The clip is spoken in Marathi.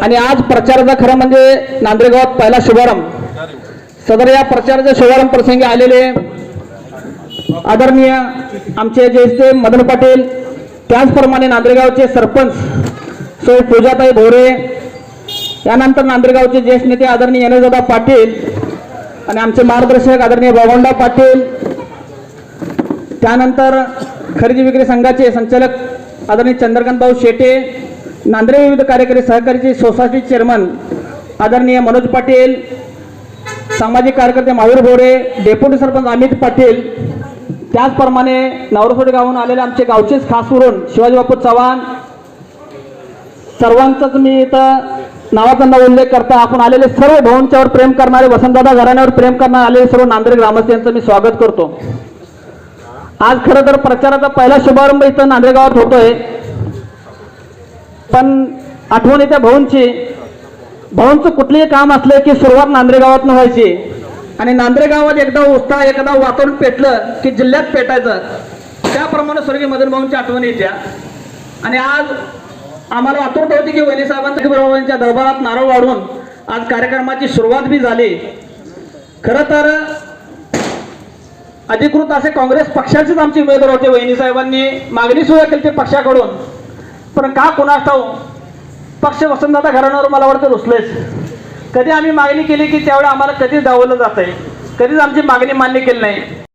आणि आज प्रचाराचा खरं म्हणजे नांदेगावात पहिला शुभारंभ. सदर या प्रचाराच्या शुभारंभ प्रसंगी आलेले आदरणीय आमचे ज्येष्ठ मदन पाटील त्याचप्रमाणे नांदेगावचे सरपंच सौ पूजाताई भोरे यानंतर नांदेगावचे ज्येष्ठ नेते आदरणीय यनेदादा पाटील आणि आमचे मार्गदर्शक आदरणीय बावंडा पाटील त्यानंतर खरेदी विक्री संघाचे संचालक आदरणीय चंद्रकांत भाऊ शेटे नांद्रे विविध कार्यकारी सहकारीचे सोसायटी चेअरमन आदरणीय मनोज पाटील सामाजिक कार्यकर्ते महावीर भोरे डेप्युटी सरपंच अमित पाटील त्याचप्रमाणे नवरसोडी गावून आलेले आमचे गावचेच खास करून शिवाजी बापू चव्हाण. सर्वांचाच मी इथं नावाचा न उल्लेख करता. आपण आलेले सर्व भाऊंच्यावर प्रेम करणारे वसंतदादा घराण्यावर प्रेम करणारे आलेले सर्व नांदेड ग्रामस्थ यांचं मी स्वागत करतो. आज खरं तर प्रचाराचा पहिला शुभारंभ इथं नांदेड गावात होतोय. पण आठवण येत्या भाऊंची. भाऊंचं कुठलंही काम असलं की सुरुवात नांद्रेगावात व्हायची. आणि नांद्रेगावात एकदा उत्साह एकदा वातावरण पेटलं की जिल्ह्यात पेटायचं. त्याप्रमाणे स्वर्गीय मदन भाऊंची आठवण येत्या. आणि आज आम्हाला आतुरता होती की वैनी साहेबांच्या दरबारात नारळ वाढून आज कार्यक्रमाची सुरुवात बी झाली. खरं तर अधिकृत असे काँग्रेस पक्षाचेच आमचे उमेदवार होते वहिनी साहेबांनी. मागणी सुद्धा केली ते पक्षाकडून. पण का कोणास ठाऊ हो? पक्ष वसंतदादा घराण्यावर मला वाटतं रुसलेच. कधी आम्ही मागणी केली की त्यावेळी आम्हाला कधीच दावलं जात आहे कधीच आमची मागणी मान्य केली नाही.